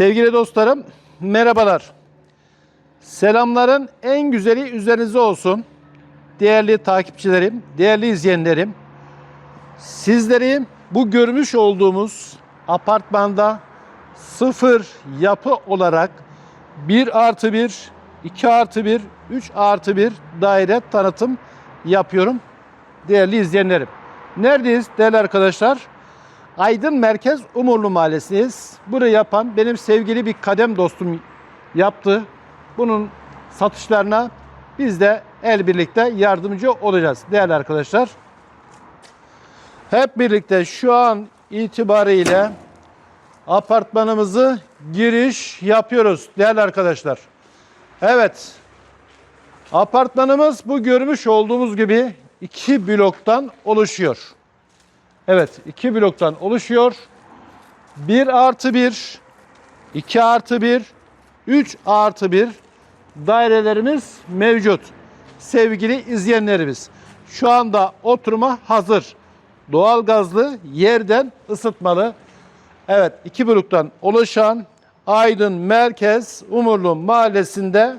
Sevgili dostlarım, merhabalar. Selamların en güzeli üzerinize olsun. Değerli takipçilerim, değerli izleyenlerim. Sizleri bu görmüş olduğumuz apartmanda sıfır yapı olarak 1 artı 1, 2 artı 1, 3 artı 1 daire tanıtım yapıyorum. Değerli izleyenlerim. Neredeyiz değerli arkadaşlar? Aydın Merkez Umurlu Mahallesi'ndeyiz. Burayı yapan benim sevgili bir kadem dostum yaptı. Bunun satışlarına biz de el birlikte yardımcı olacağız değerli arkadaşlar. Hep birlikte şu an itibariyle apartmanımızı giriş yapıyoruz değerli arkadaşlar. Evet. Apartmanımız bu görmüş olduğumuz gibi iki bloktan oluşuyor. Evet iki bloktan oluşuyor. 1 artı 1, 2 artı 1, 3 artı 1 dairelerimiz mevcut. Sevgili izleyenlerimiz şu anda oturuma hazır. Doğalgazlı yerden ısıtmalı. Evet iki bloktan oluşan Aydın Merkez Umurlu Mahallesi'nde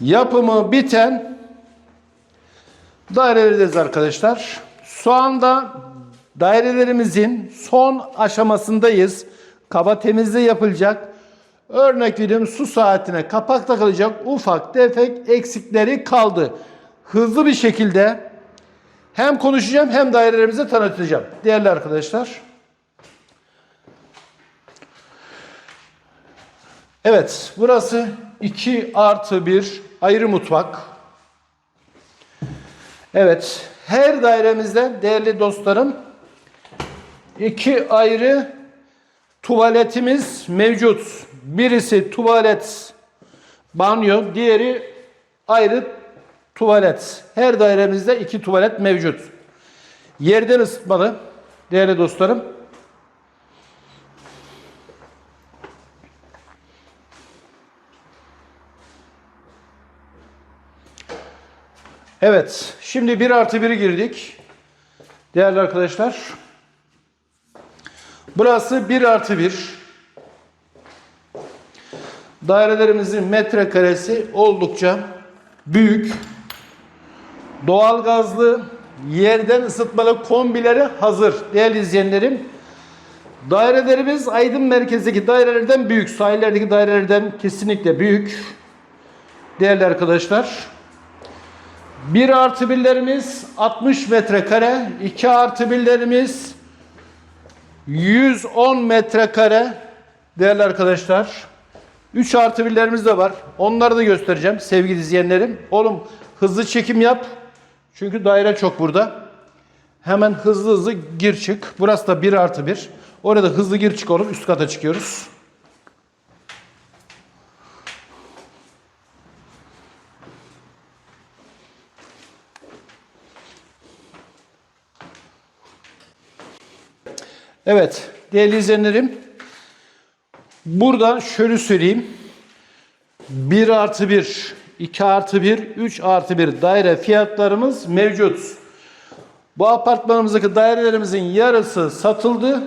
yapımı biten dairelerdeyiz arkadaşlar. Şu anda dairelerimizin son aşamasındayız. Kaba temizliği yapılacak. Örnek veriyorum su saatine kapak takılacak ufak tefek eksikleri kaldı. Hızlı bir şekilde hem konuşacağım hem dairelerimizi tanıtacağım. Değerli arkadaşlar. Evet burası 2 artı 1 ayrı mutfak. Evet, her dairemizde değerli dostlarım iki ayrı tuvaletimiz mevcut. Birisi tuvalet banyo, diğeri ayrı tuvalet. Her dairemizde iki tuvalet mevcut. Yerden ısıtmalı değerli dostlarım. Evet, şimdi 1 artı 1'i girdik. Değerli arkadaşlar. Burası 1 artı 1. Dairelerimizin metrekaresi oldukça büyük. Doğalgazlı yerden ısıtmalı kombileri hazır değerli izleyenlerim. Dairelerimiz Aydın merkezdeki dairelerden büyük. Sahillerdeki dairelerden kesinlikle büyük. Değerli arkadaşlar. 1 artı 1'lerimiz 60 metrekare, 2 artı 1'lerimiz 110 metrekare değerli arkadaşlar. 3 artı 1'lerimiz de var. Onları da göstereceğim sevgili izleyenlerim. Oğlum hızlı çekim yap. Çünkü daire çok burada. Hemen hızlı hızlı gir çık. Burası da 1 artı 1. Orada hızlı gir çık olup üst kata çıkıyoruz. Evet değerli izleyenlerim. Burada şöyle söyleyeyim. 1 artı 1, 2 artı 1, 3 artı 1 daire fiyatlarımız mevcut. Bu apartmanımızdaki dairelerimizin yarısı satıldı.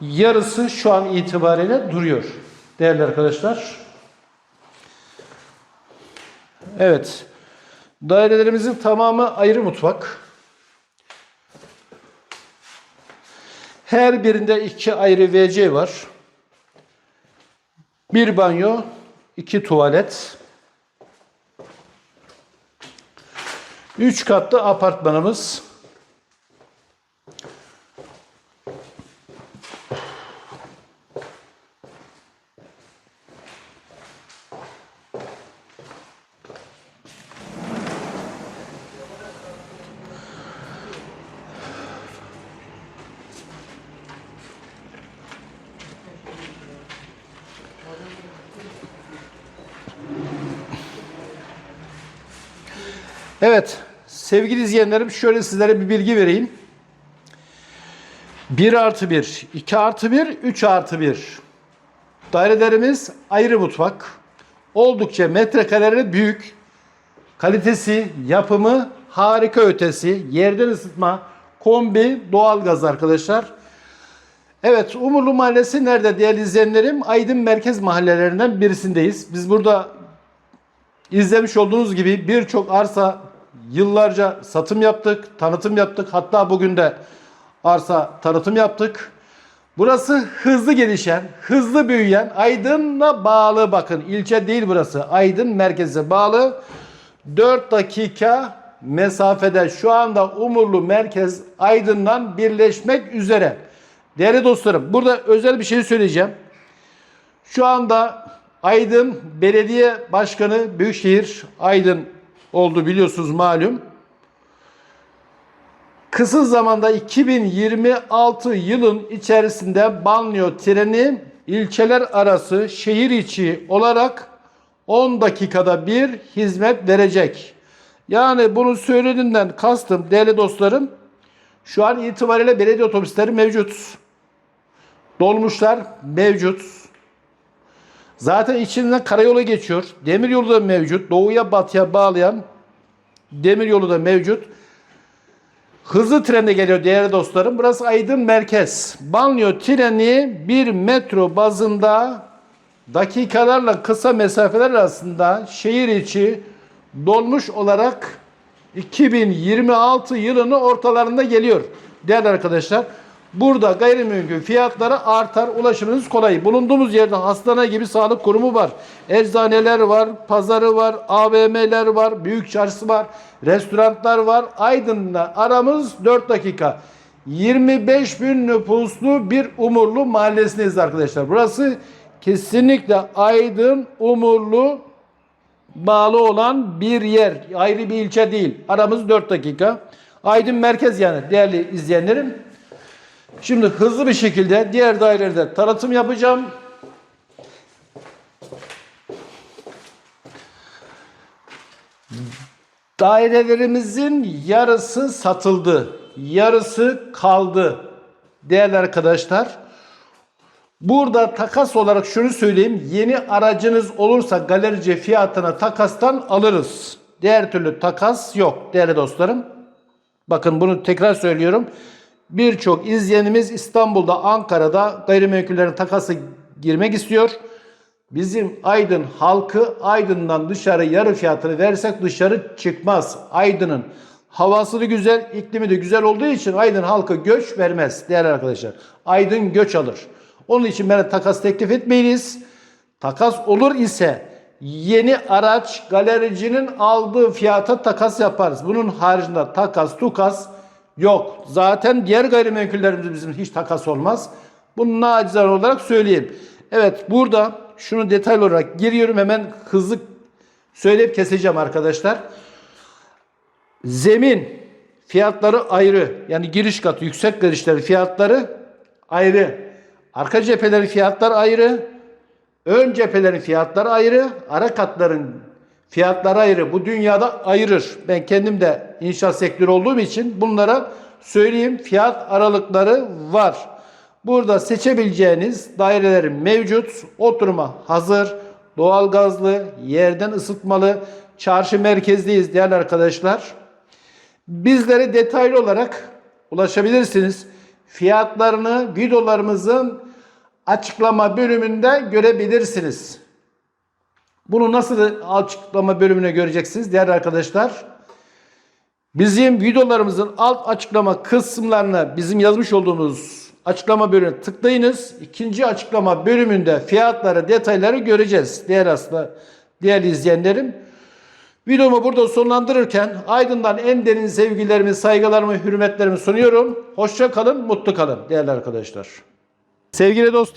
Yarısı şu an itibariyle duruyor. Değerli arkadaşlar. Evet. Dairelerimizin tamamı ayrı mutfak. Her birinde iki ayrı WC var. Bir banyo, iki tuvalet. Üç katlı apartmanımız. Evet sevgili izleyenlerim şöyle sizlere bir bilgi vereyim. 1 artı 1, 2 artı 1, 3 artı 1. Dairelerimiz ayrı mutfak. Oldukça metrekareleri büyük. Kalitesi, yapımı harika ötesi. Yerden ısıtma, kombi, doğalgaz arkadaşlar. Evet, Umurlu Mahallesi nerede değerli izleyenlerim? Aydın merkez mahallelerinden birisindeyiz. Biz burada izlemiş olduğunuz gibi birçok arsa yıllarca satım yaptık, tanıtım yaptık. Hatta bugün de arsa tanıtım yaptık. Burası hızlı gelişen, hızlı büyüyen, Aydın'la bağlı bakın. ilçe değil burası. Aydın merkeze bağlı. 4 dakika mesafede şu anda Umurlu merkez Aydın'dan birleşmek üzere. Değerli dostlarım burada özel bir şey söyleyeceğim. Şu anda Aydın Belediye Başkanı Büyükşehir Aydın oldu biliyorsunuz malum. Kısa zamanda 2026 yılın içerisinde banliyö treni ilçeler arası şehir içi olarak 10 dakikada bir hizmet verecek. Yani bunu söylediğinden kastım değerli dostlarım şu an itibariyle belediye otobüsleri mevcut. Dolmuşlar mevcut. Zaten içinden karayolu geçiyor. Demiryolu da mevcut. Doğuya batıya bağlayan demiryolu da mevcut. Hızlı trende geliyor değerli dostlarım. Burası Aydın Merkez. Banliyö treni bir metro bazında dakikalarla kısa mesafeler arasında şehir içi dolmuş olarak 2026 yılının ortalarında geliyor. Değerli arkadaşlar burada gayrimenkul fiyatları artar, ulaşımınız kolay. Bulunduğumuz yerde hastane gibi sağlık kurumu var. Eczaneler var, pazarı var, AVM'ler var, büyük çarşısı var, restoranlar var. Aydın'la aramız 4 dakika. 25 bin nüfuslu bir Umurlu mahallesindeyiz arkadaşlar. Burası kesinlikle Aydın, Umurlu bağlı olan bir yer. Ayrı bir ilçe değil. Aramız 4 dakika. Aydın merkez yani değerli izleyenlerim. Şimdi hızlı bir şekilde diğer dairelerde tanıtım yapacağım. Dairelerimizin yarısı satıldı. Yarısı kaldı. Değerli arkadaşlar. Burada takas olarak şunu söyleyeyim. Yeni aracınız olursa galerici fiyatına takastan alırız. Diğer türlü takas yok değerli dostlarım. Bakın bunu tekrar söylüyorum. Birçok izleyenimiz İstanbul'da, Ankara'da gayrimenkullerin takası girmek istiyor. Bizim Aydın halkı Aydın'dan dışarı yarı fiyatını versek dışarı çıkmaz. Aydın'ın havası da güzel, iklimi de güzel olduğu için Aydın halkı göç vermez değerli arkadaşlar. Aydın göç alır. Onun için ben takas teklif etmeyiniz. Takas olur ise yeni araç galericinin aldığı fiyata takas yaparız. Bunun haricinde takas, tukas yok. Zaten diğer gayrimenkullerimizde bizim hiç takas olmaz. Bunu nacizane olarak söyleyeyim. Evet burada şunu detaylı olarak giriyorum. Hemen hızlı söyleyip keseceğim arkadaşlar. Zemin fiyatları ayrı. Yani giriş katı, yüksek girişleri fiyatları ayrı. Arka cephelerin fiyatları ayrı. Ön cephelerin fiyatları ayrı. Ara katların fiyatları ayrı. Bu dünyada ayırır. Ben kendim de inşaat sektörü olduğum için bunlara söyleyeyim. Fiyat aralıkları var. Burada seçebileceğiniz daireler mevcut. Oturuma hazır. Doğalgazlı, yerden ısıtmalı. Çarşı merkezdeyiz değerli arkadaşlar. Bizlere detaylı olarak ulaşabilirsiniz. Fiyatlarını videolarımızın açıklama bölümünde görebilirsiniz. Bunu nasıl açıklama bölümüne göreceksiniz değerli arkadaşlar? Bizim videolarımızın alt açıklama kısımlarına bizim yazmış olduğumuz açıklama bölümüne tıklayınız. İkinci açıklama bölümünde fiyatları, detayları göreceğiz değerli aslında değerli izleyenlerim. Videomu burada sonlandırırken Aydın'dan en derin sevgilerimi, saygılarımı, hürmetlerimi sunuyorum. Hoşça kalın, mutlu kalın değerli arkadaşlar. Sevgili dostlar.